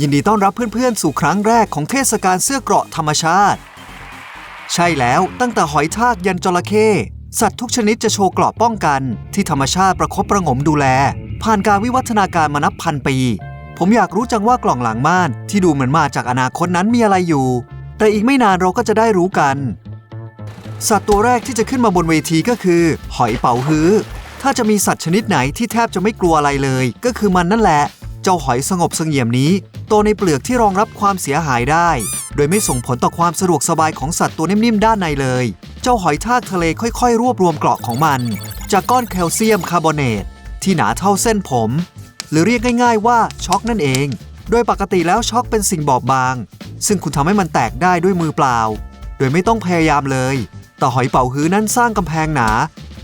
ยินดีต้อนรับเพื่อนๆ สู่ครั้งแรกของเทศกาลเสื้อเกราะธรรมชาติ ใช่แล้วตั้งแต่หอยทากยันจระเข้สัตว์ทุกชนิดจะโชว์เกราะป้องกัน ที่ธรรมชาติประคบประงมดูแล ผ่านการวิวัฒนาการมานับพันปี ผมอยากรู้จังว่ากล่องหลังม่าน ที่ดูเหมือนมาจากอนาคตนั้นมีอะไรอยู่ แต่อีกไม่นานเราก็จะได้รู้กัน สัตว์ตัวแรกที่จะขึ้นมาบนเวทีก็คือ หอยเป๋าฮื้อ ถ้าจะมีสัตว์ชนิดไหนที่แทบจะไม่กลัวอะไรเลย ก็คือมันนั่นแหละ เจ้าหอยสงบเสงี่ยมนี้โตในเปลือกที่รองรับความเสียหายได้ โดยไม่ส่งผลต่อความสะดวกสบายของสัตว์ตัวนิ่มๆด้านในเลย เจ้าหอยทากทะเลค่อยๆ รวบรวมเกราะของมัน จากก้อนแคลเซียมคาร์บอเนตที่หนาเท่าเส้นผม หรือเรียกง่าย ๆ ว่าช็อกนั่นเอง โดยปกติแล้วช็อกเป็นสิ่งบอบบาง ซึ่งคุณทำให้มันแตกได้ด้วยมือเปล่า โดยไม่ต้องพยายามเลย แต่หอยเป๋าฮื้อนั้นสร้างกำแพงหนา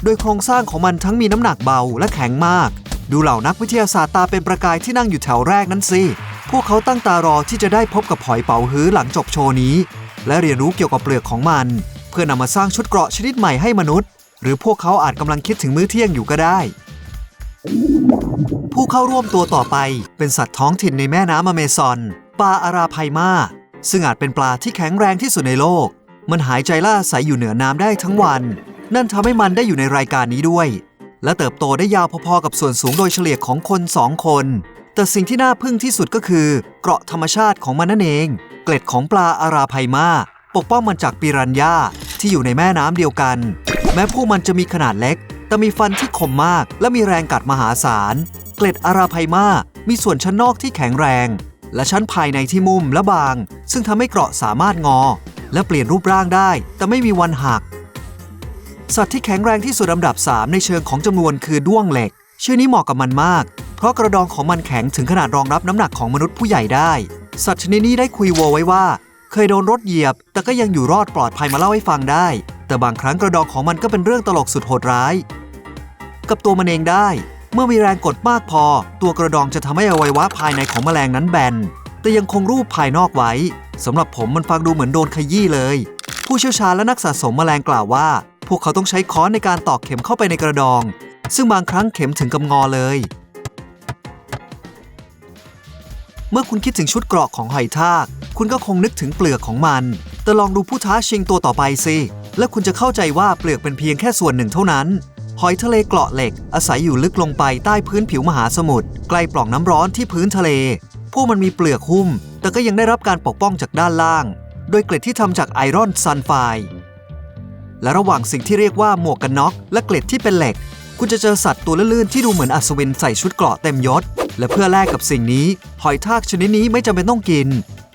โดยโครงสร้างของมันทั้งมีน้ำหนักเบาและแข็งมาก ดูเหล่านักวิทยาศาสตร์ตาเป็นประกายที่นั่งอยู่แถวแรกนั้นสิ พวกเขาตั้งตารอที่จะได้พบกับหอยเป๋าฮื้อหลังจบโชว์นี้ และเรียนรู้เกี่ยวกับเปลือกของมัน เพื่อนำมาสร้างชุดเกราะชนิดใหม่ให้มนุษย์ หรือพวกเขาอาจกำลังคิดถึงมื้อเที่ยงอยู่ก็ได้ ผู้เข้าร่วมตัวต่อไปเป็นสัตว์ท้องถิ่นในแม่น้ำอเมซอนปลาอาราไพมาซึ่งอาจเป็นปลาที่แข็งแรงที่สุดในโลก มันหายใจล่าอาศัยอยู่เหนือน้ำได้ทั้งวัน นั่นทำให้มันได้อยู่ในรายการนี้ด้วย และเติบโตได้ยาวพอๆกับส่วนสูงโดยเฉลี่ยของคนสองคน แต่สิ่งที่น่าทึ่งที่สุดก็คือ เกราะธรรมชาติของมันนั่นเอง เกล็ดของปลาอาราไพมาปกป้องมันจากปิรันย่าที่อยู่ในแม่น้ำเดียวกัน แม้พวกมันจะมีขนาดเล็ก แต่มีฟันที่คมมาก และมีแรงกัดมหาศาล เกล็ดอาราไพมามีส่วนชั้นนอกที่แข็งแรง และชั้นภายในที่มุมและบาง ซึ่งทำให้เกราะสามารถงอ และเปลี่ยนรูปร่างได้ แต่ไม่มีวันหัก สัตว์ที่แข็งแรงที่สุดอันดับ 3 ในเชิงของจำนวนคือด้วงเหล็ก ชื่อนี้เหมาะกับมันมาก เพราะกระดองของมันแข็งถึงขนาดรองรับน้ำหนักของมนุษย์ผู้ใหญ่ได้ สัตว์ชนิดนี้ได้คุยโวไว้ว่า เคยโดนรถเหยียบ แต่ก็ยังอยู่รอดปลอดภัยมาเล่าให้ฟังได้ แต่บางครั้งกระดองของมันก็เป็นเรื่องตลกสุดโหดร้าย กับตัวมันเองได้ เมื่อมีแรงกดมากพอ ตัวกระดองจะทำให้อวัยวะภายในของแมลงนั้นแบน แต่ยังคงรูปภายนอกไว้สำหรับผมมันฟังดูเหมือนโดนขยี้เลย ผู้เชี่ยวชาญและนักสะสมแมลงกล่าวว่า พวกเขาต้องใช้ค้อนในการตอกเข็มเข้าไปในกระดอง ซึ่งบางครั้งเข็มถึงกับงอเลย เมื่อคุณคิดถึงชุดเกราะของหอยทาก คุณก็คงนึกถึงเปลือกของมัน แต่ลองดูผู้ท้าชิงตัวต่อไปสิ และคุณจะเข้าใจว่าเปลือกเป็นเพียงแค่ส่วนหนึ่งเท่านั้น หอยทะเลเกราะเหล็ก อาศัยอยู่ลึกลงไปใต้พื้นผิวมหาสมุทร ใกล้ปล่องน้ำร้อนที่พื้นทะเล พวกมันมีเปลือกหุ้ม แต่ก็ยังได้รับการปกป้องจากด้านล่าง โดยเกล็ดที่ทำจากไอรอนซัลไฟ และระหว่างสิ่งที่เรียกว่าหมวกกันน็อกและเกล็ดที่เป็นเหล็ก คุณจะเจอสัตว์ตัวลื่นๆที่ดูเหมือนอัศวินใส่ชุดเกราะเต็มยศ และเพื่อแลกกับสิ่งนี้ หอยทากชนิดนี้ไม่จำเป็นต้องกิน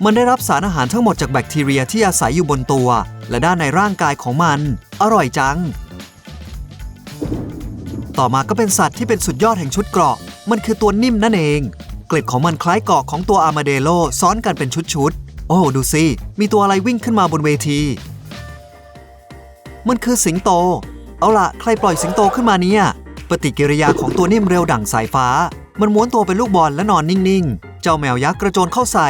มันได้รับสารอาหารทั้งหมดจากแบคทีเรียที่อาศัยอยู่บนตัว และด้านในร่างกายของมัน อร่อยจัง ต่อมาก็เป็นสัตว์ที่เป็นสุดยอดแห่งชุดเกราะ มันคือตัวนิ่มนั่นเอง เกล็ดของมันคล้ายเกราะของตัวอาร์มาเดโลซ้อนกันเป็นชุดๆ โอ้ดูสิ มีตัวอะไรวิ่งขึ้นมาบนเวที มันคือสิงโต เอาล่ะใครปล่อยสิงโตขึ้นมาเนี่ย ปฏิกิริยาของตัวนิ่มเร็วดั่งสายฟ้า มันม้วนตัวเป็นลูกบอลและนอนนิ่งๆ เจ้าแมวยักษ์กระโจนเข้าใส่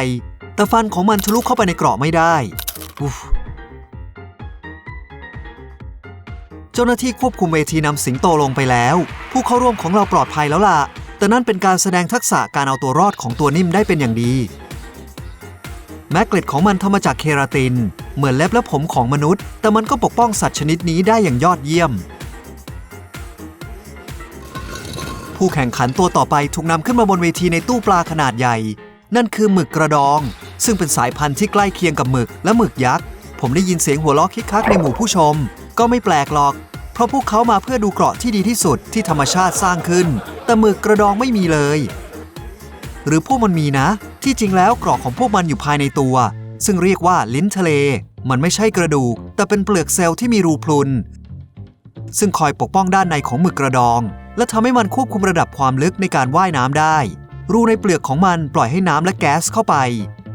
แต่ฟันของมันทะลุเข้าไปในเกราะไม่ได้เจ้าหน้าที่ควบคุมเวทีนำสิงโตลงไปแล้ว ผู้เข้าร่วมของเราปลอดภัยแล้วล่ะ แต่นั่นเป็นการแสดงทักษะการเอาตัวรอดของตัวนิ่มได้เป็นอย่างดี แม้เกล็ดของมันทำมาจากเคราติน เหมือนเล็บและผมของมนุษย์ แต่มันก็ปกป้องสัตว์ชนิดนี้ได้อย่างยอดเยี่ยม ผู้แข่งขันตัวต่อไปถูกนำขึ้นมาบนเวทีในตู้ปลาขนาดใหญ่ นั่นคือหมึกกระดอง ซึ่งเป็นสายพันธุ์ที่ใกล้เคียงกับหมึกและหมึกยักษ์ ผมได้ยินเสียงหัวเราะคิกคักในหมู่ผู้ชม ก็ไม่แปลกหรอกเพราะพวกเขามาเพื่อดูเกราะที่ดีที่สุดที่ธรรมชาติสร้างขึ้น แต่หมึกกระดองไม่มีเลย หรือพวกมันมีนะ ที่จริงแล้วเกราะของพวกมันอยู่ภายในตัว ซึ่งเรียกว่าลิ้นทะเล มันไม่ใช่กระดูก แต่เป็นเปลือกเซลล์ที่มีรูพรุน ซึ่งคอยปกป้องด้านในของหมึกกระดอง และทำให้มันควบคุมระดับความลึกในการว่ายน้ำได้ รูในเปลือกของมันปล่อยให้น้ำและแก๊สเข้าไป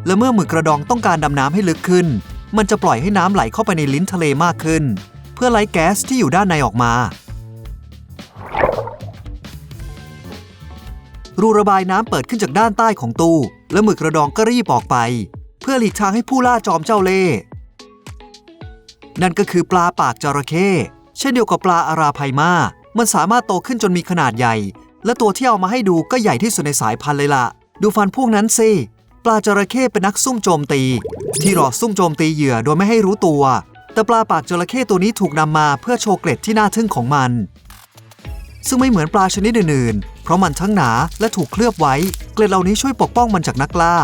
และเมื่อหมึกกระดองต้องการดำน้ำให้ลึกขึ้น มันจะปล่อยให้น้ำไหลเข้าไปในลิ้นทะเลมากขึ้น เพื่อไล่แก๊สที่อยู่ด้านในออกมารูระบายน้ำเปิดขึ้นจากด้านใต้ของตู้ และหมึกกระดองก็รีบออกไป พื่อหลีกทางให้ผู้ล่าจอมเจ้าเล่ห์นั่นก็คือปลาปากจระเข้เช่นเดียวกับปลาอาราไพมามันสามารถโตขึ้นจนมีขนาดใหญ่ และตัวที่เอามาให้ดูก็ใหญ่ที่สุดในสายพันธุ์เลยล่ะ ดูฟันพวกนั้นสิ ปลาจระเข้เป็นนักซุ่มโจมตี ที่รอซุ่มโจมตีเหยื่อโดยไม่ให้รู้ตัว แต่ปลาปากจระเข้ตัวนี้ถูกนำมาเพื่อโชว์เกล็ดที่น่าทึ่งของมัน ซึ่งไม่เหมือนปลาชนิดอื่นๆ เพราะมันทั้งหนาและถูกเคลือบไว้ เกล็ดเหล่านี้ช่วยปกป้องมันจากนักล่า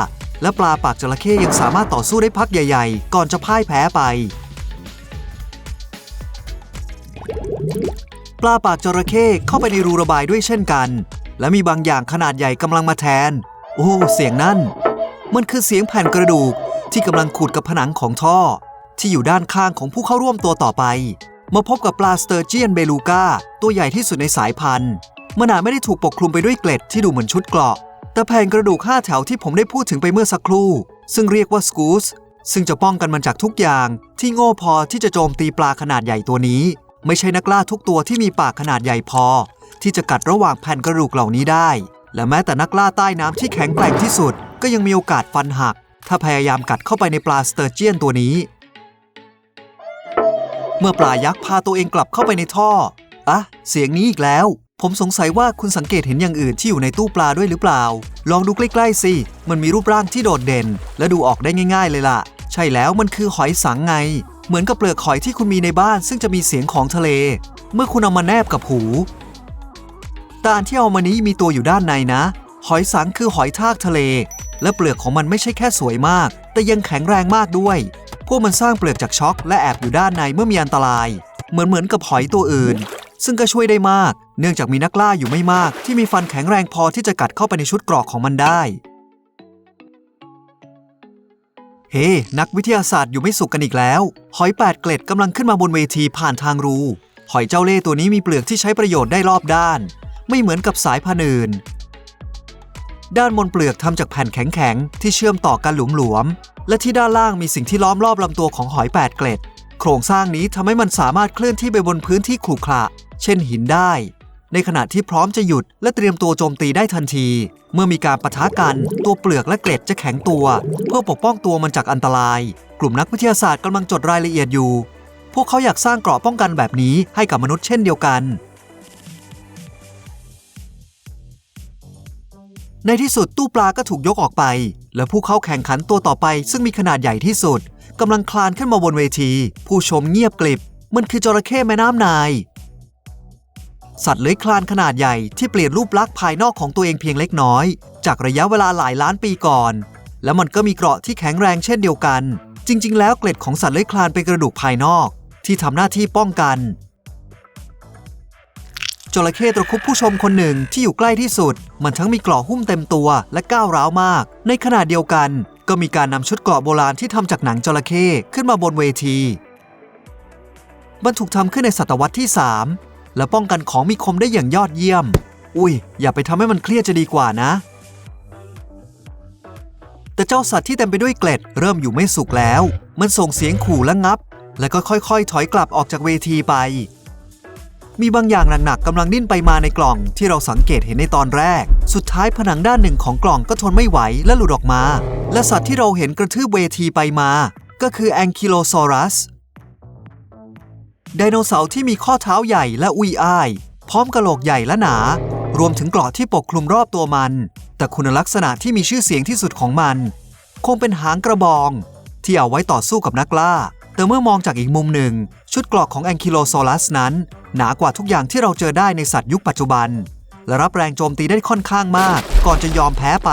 และปลาปากจระเข้ยังสามารถต่อสู้ได้พักใหญ่ ๆ ก่อนจะพ่ายแพ้ไป ปลาปากจระเข้เข้าไปในรูระบายด้วยเช่นกัน และมีบางอย่างขนาดใหญ่กำลังมาแทน โอ้เสียงนั่น มันคือเสียงแผ่นกระดูกที่กำลังขูดกับผนังของท่อ ที่อยู่ด้านข้างของผู้เข้าร่วมตัวต่อไป มาพบกับปลาสเตอร์เจียนเบลูกาตัวใหญ่ที่สุดในสายพันธุ์มันอาจไม่ได้ถูกปกคลุมไปด้วยเกล็ดที่ดูเหมือนชุดเกราะ แต่แผ่นกระดูกห้าแถวที่ผมได้พูดถึงไปเมื่อสักครู่ ซึ่งเรียกว่าสกูสซึ่งจะป้องกันมันจากทุกอย่างที่โง่พอที่จะโจมตีปลาขนาดใหญ่ตัวนี้ ไม่ใช่นักล่าทุกตัวที่มีปากขนาดใหญ่พอ ที่จะกัดระหว่างแผ่นกระดูกเหล่านี้ได้ และแม้แต่นักล่าใต้น้ำที่แข็งแกร่งที่สุด ก็ยังมีโอกาสฟันหัก ถ้าพยายามกัดเข้าไปในปลาสเตอร์เจียนตัวนี้ เมื่อปลายักษ์พาตัวเองกลับเข้าไปในท่อ อะ เสียงนี้อีกแล้ว ผมสงสัยว่าคุณสังเกตเห็นอย่างอื่นที่อยู่ในตู้ปลาด้วยหรือเปล่า ลองดูใกล้ๆสิ มันมีรูปร่างที่โดดเด่น และดูออกได้ง่าย ๆ เลยล่ะ ใช่แล้วมันคือหอยสังไง เหมือนกับเปลือกหอยที่คุณมีในบ้าน ซึ่งจะมีเสียงของทะเล เมื่อคุณเอามาแนบกับหูแต่อันที่เอามานี้มีตัวอยู่ด้านในนะ หอยสังคือหอยทากทะเล และเปลือกของมันไม่ใช่แค่สวยมาก แต่ยังแข็งแรงมากด้วย พวกมันสร้างเปลือกจากช็อก และแอบอยู่ด้านในเมื่อมีอันตราย เหมือนเหมือนกับหอยตัวอื่น ซึ่งก็ช่วยได้มาก เนื่องจากมีนักล่าอยู่ไม่มาก ที่มีฟันแข็งแรงพอที่จะกัดเข้าไปในชุดเกรอกของมันได้ เฮ้ นักวิทยาศาสตร์อยู่ไม่สุขกันอีกแล้ว หอยแปดเกล็ดกำลังขึ้นมาบนเวทีผ่านทางรู หอยเจ้าเล่ห์ตัวนี้มีเปลือกที่ใช้ประโยชน์ได้รอบด้าน ไม่เหมือนกับสายพันธุ์อื่น ด้านบนเปลือกทำจากแผ่นแข็งๆที่เชื่อมต่อกันหลวมๆ และที่ด้านล่างมีสิ่งที่ล้อมรอบลำตัวของหอยแปดเกล็ด โครงสร้างนี้ทำให้มันสามารถเคลื่อนที่ไปบนพื้นที่ขรุขระ เช่นหินได้ ในขณะที่พร้อมจะหยุดและเตรียมตัวโจมตีได้ทันที เมื่อมีการปะทะกัน ตัวเปลือกและเกล็ดจะแข็งตัว เพื่อปกป้องตัวมันจากอันตราย กลุ่มนักวิทยาศาสตร์กำลังจดรายละเอียดอยู่ พวกเขาอยากสร้างเกราะป้องกันแบบนี้ให้กับมนุษย์เช่นเดียวกัน ในที่สุดตู้ปลาก็ถูกยกออกไป และผู้เข้าแข่งขันตัวต่อไป ซึ่งมีขนาดใหญ่ที่สุดกำลังคลานขึ้นมาบนเวที ผู้ชมเงียบกลิบ มันคือจระเข้แม่น้ำนาย สัตว์เลื้อยคลานขนาดใหญ่ที่เปลี่ยนรูปลักษณ์ภายนอกของตัวเองเพียงเล็กน้อย จากระยะเวลาหลายล้านปีก่อน และมันก็มีเกราะที่แข็งแรงเช่นเดียวกัน จริง ๆ แล้วเกล็ดของสัตว์เลื้อยคลานเป็นกระดูกภายนอก ที่ทำหน้าที่ป้องกันจระเข้ตะคุบผู้ชมคนหนึ่งที่อยู่ใกล้ที่สุด มันทั้งมีเกราะหุ้มเต็มตัวและก้าวร้าวมาก ในขณะเดียวกัน ก็มีการนำชุดเกราะโบราณที่ทำจากหนังจระเข้ขึ้นมาบนเวที มันถูกทำขึ้นในศตวรรษที่ 3 และป้องกันของมีคมได้อย่างยอดเยี่ยม อุ้ย อย่าไปทำให้มันเครียดจะดีกว่านะ แต่เจ้าสัตว์ที่เต็มไปด้วยเกล็ดเริ่มอยู่ไม่สุขแล้ว มันส่งเสียงขู่และงับ แล้วก็ค่อยๆ ถอยกลับออกจากเวทีไป มีบางอย่างหนักๆกำลังดิ้นไปมาในกล่องที่เราสังเกตเห็นในตอนแรก สุดท้ายผนังด้านหนึ่งของกล่องก็ทนไม่ไหวและหลุดออกมา และสัตว์ที่เราเห็นกระทืบเวทีไปมา ก็คือแองคิโลซอรัส ไดโนเสาร์ที่มีข้อเท้าใหญ่และอุยอ้าย พร้อมกระโหลกใหญ่และหนา รวมถึงเกราะที่ปกคลุมรอบตัวมัน แต่คุณลักษณะที่มีชื่อเสียงที่สุดของมัน คงเป็นหางกระบอง ที่เอาไว้ต่อสู้กับนักล่า แต่เมื่อมองจากอีกมุมหนึ่ง ชุดเกราะของแองคิโลโซอรัสนั้น หนากว่าทุกอย่างที่เราเจอได้ในสัตว์ยุคปัจจุบัน และรับแรงโจมตีได้ค่อนข้างมาก ก่อนจะยอมแพ้ไป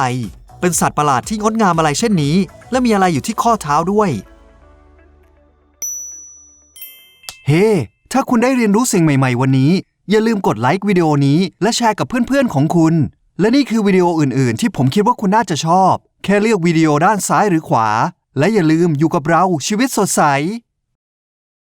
เป็นสัตว์ประหลาดที่งดงามอะไรเช่นนี้ และมีอะไรอยู่ที่ข้อเท้าด้วย เฮ้ถ้าคุณได้เรียนรู้สิ่งใหม่ ๆ วันนี้ อย่าลืมกดไลค์วิดีโอนี้ และแชร์กับเพื่อนๆของคุณ และนี่คือวิดีโออื่น ๆ ที่ผมคิดว่าคุณน่าจะชอบ แค่เลือกวิดีโอด้านซ้ายหรือขวา และอย่าลืมอยู่กับเราชีวิตสดใส